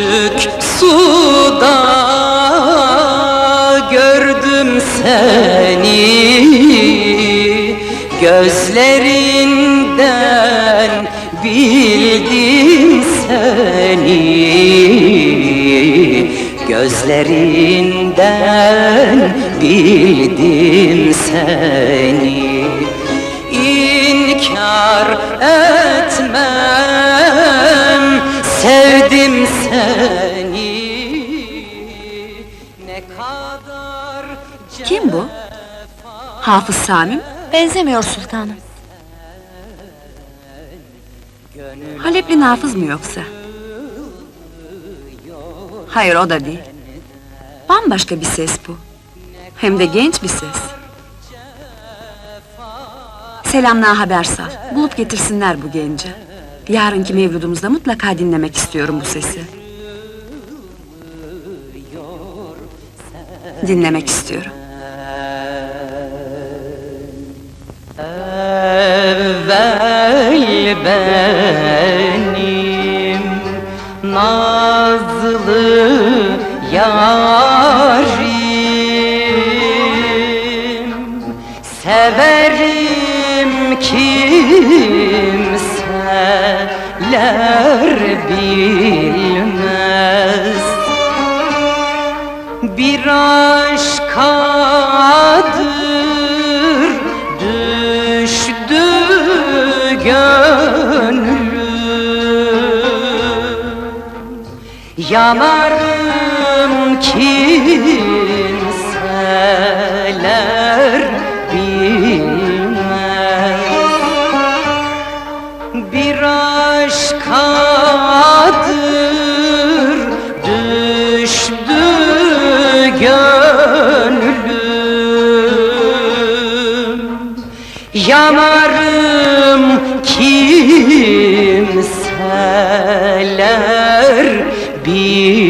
düşük suda gördüm seni. Gözlerinden bildim seni. Gözlerinden bildim seni. İnkar etme. Seni Ne kadar Kim bu? Hafız Sami mi? Benzemiyor sultanım. Halepli Nafız mı yoksa? Hayır o da değil. Bambaşka bir ses bu. Hem de genç bir ses. Selamlığa haber sal. Bulup getirsinler bu genci. Yarınki mevludumuzda mutlaka dinlemek istiyorum bu sesi. Dinlemek istiyorum. Evvel benim nazlı yarim Severim kimseler bilmez bir aşkadır düştü gönlüm. Yanarım kimseler Yanarım kimseler bir